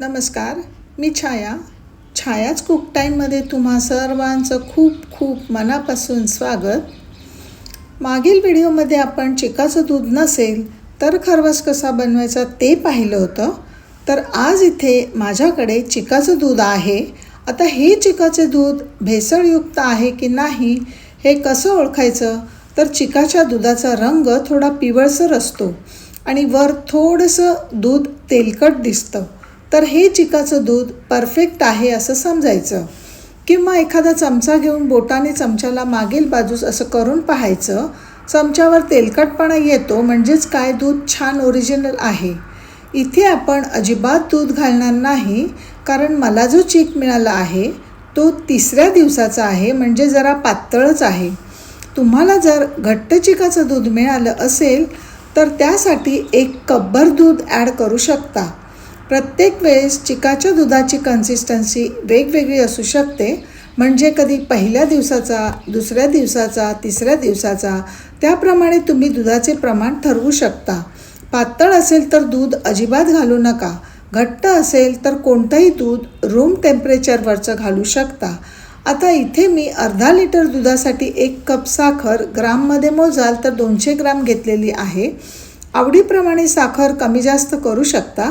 नमस्कार मी छाया. छायाच कुक टाईममध्ये तुम्हा सर्वांचं खूप खूप मनापासून स्वागत. मागील व्हिडिओमध्ये आपण चिकाचं दूध नसेल तर खरवस कसा बनवायचा ते पाहिलं होतं. तर आज इथे माझ्याकडे चिकाचं दूध आहे. आता हे चिकाचे दूध भेसळयुक्त आहे की नाही हे कसं ओळखायचं? तर चिकाच्या दुधाचा रंग थोडा पिवळसर असतो आणि वर थोडंसं दूध तेलकट दिसतं. तर हे चिकाचं दूध परफेक्ट आहे असं समजायचं. किंवा एखादा चमचा घेऊन बोटाने चमच्याला मागील बाजूस असं करून पाहायचं. चमच्यावर तेलकटपणा येतो म्हणजेच काय दूध छान ओरिजिनल आहे. इथे आपण अजिबात दूध घालणार नाही कारण मला जो चीक मिळाला आहे तो तिसऱ्या दिवसाचा आहे म्हणजे जरा पातळच आहे. तुम्हाला जर घट्ट चिकाचं दूध मिळालं असेल तर त्यासाठी एक कब्बर दूध ॲड करू शकता. प्रत्येक वेळेस चिकाच्या दुधाची कन्सिस्टन्सी वेगवेगळी असू शकते. म्हणजे कधी पहिल्या दिवसाचा दुसऱ्या दिवसाचा तिसऱ्या दिवसाचा त्याप्रमाणे तुम्ही दुधाचे प्रमाण ठरवू शकता. पातळ असेल तर दूध अजिबात घालू नका. घट्ट असेल तर कोणतंही दूध रूम टेम्परेचरवरचं घालू शकता. आता इथे मी अर्धा लिटर दुधासाठी एक कप साखर ग्राममध्ये मोजाल तर दोनशे ग्राम घेतलेली आहे. आवडीप्रमाणे साखर कमी जास्त करू शकता.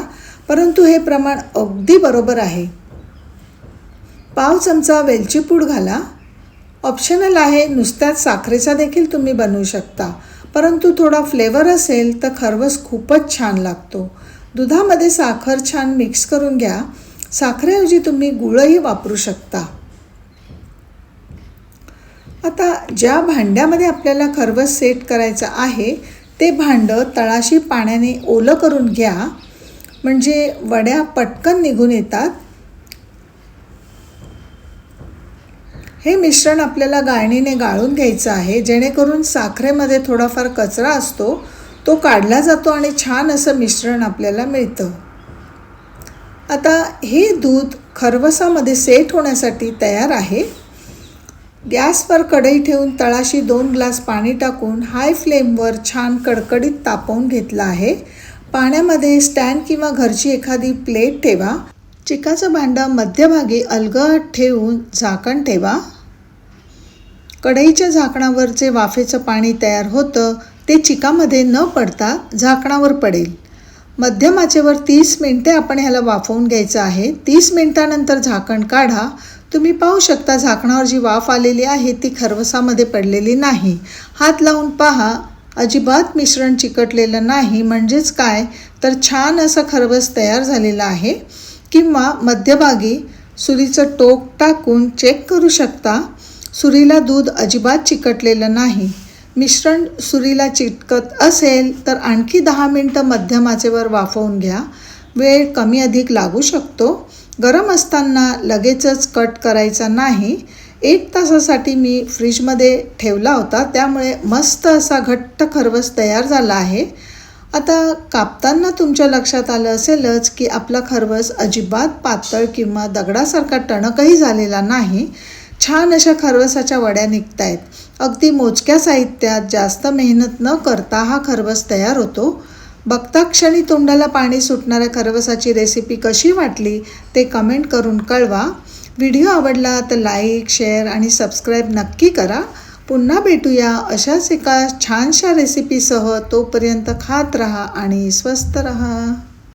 परंतु हे प्रमाण अगदी बरोबर आहे. पाव चमचा वेलची पूड घाला. ऑप्शनल आहे नुसत्याच साखरेचा देखील तुम्ही बनवू शकता. परंतु थोडा फ्लेवर असेल तर खरवस खूपच छान लागतो. दुधामध्ये साखर छान मिक्स करून घ्या. साखरेऐवजी तुम्ही गुळही वापरू शकता. आता ज्या भांड्यामध्ये आपल्याला खरवस सेट करायचं आहे ते भांडं तळाशी पाण्याने ओलं करून घ्या. म्हणजे वड्या पटकन निघून येतात. हे मिश्रण आपल्याला गाळणीने गाळून घ्यायचं आहे. जेणेकरून साखरेमध्ये थोडाफार कचरा असतो तो काढला जातो आणि छान असं मिश्रण आपल्याला मिळतं. आता हे दूध खरवसामध्ये सेट होण्यासाठी तयार आहे. गॅसवर कढई ठेवून तळाशी दोन ग्लास पाणी टाकून हाय फ्लेमवर छान कडकडीत तापवून घेतलं आहे. पाण्यामध्ये स्टँड किंवा घरची एखादी प्लेट ठेवा. चिकाचं भांडं मध्यभागी अलगद ठेवून झाकण ठेवा. कढईच्या झाकणावरचे वाफेचं पाणी तयार होतं ते चिकामध्ये न पडता झाकणावर पडेल. मध्यम आचेवर तीस मिनटे आपण ह्याला वाफवून घ्यायचं आहे. तीस मिनटानंतर झाकण काढा. तुम्ही पाहू शकता झाकणावर जी वाफ आलेली आहे ती खरवसामध्ये पडलेली नाही. हात लावून पहा. अजिबात मिश्रण चिकटलेलं नाही. म्हणजेच काय? तर छान असं खरवस तयार झालेलं आहे. किंवा मध्यभागी सुरीचं टोक टाकून चेक करू शकता. सुरीला दूध अजिबात चिकटलेलं नाही. मिश्रण सुरीला चिटकत असेल तर आणखी दहा मिनटं मध्यमाचेवर वाफवून घ्या. वेळ कमी अधिक लागू शकतो. गरम असताना लगेचच कट करायचा नाही. एक तासासाठी मी फ्रीजमध्ये ठेवला होता. त्यामुळे मस्त असा घट्ट खरवस तयार झाला आहे. आता कापताना तुमच्या लक्षात आलं असेलच की आपला खरवस अजिबात पातळ किंवा दगडासारखा टणकही झालेला नाही. छान अशा खरवसाच्या वड्या निघत आहेत अगदी मोजक्या साहित्यात जास्त मेहनत न करता हा खरवस तयार होतो. बघता क्षणी तोंडाला पाणी सुटणाऱ्या खरवसाची रेसिपी कशी वाटली ते कमेंट करून कळवा. व्हिडिओ आवडला तर लाईक शेअर आणि सबस्क्राईब नक्की करा. पुन्हा भेटूया अशाच एका छानशा रेसिपीसह तोपर्यंत खात रहा आणि स्वस्त रहा.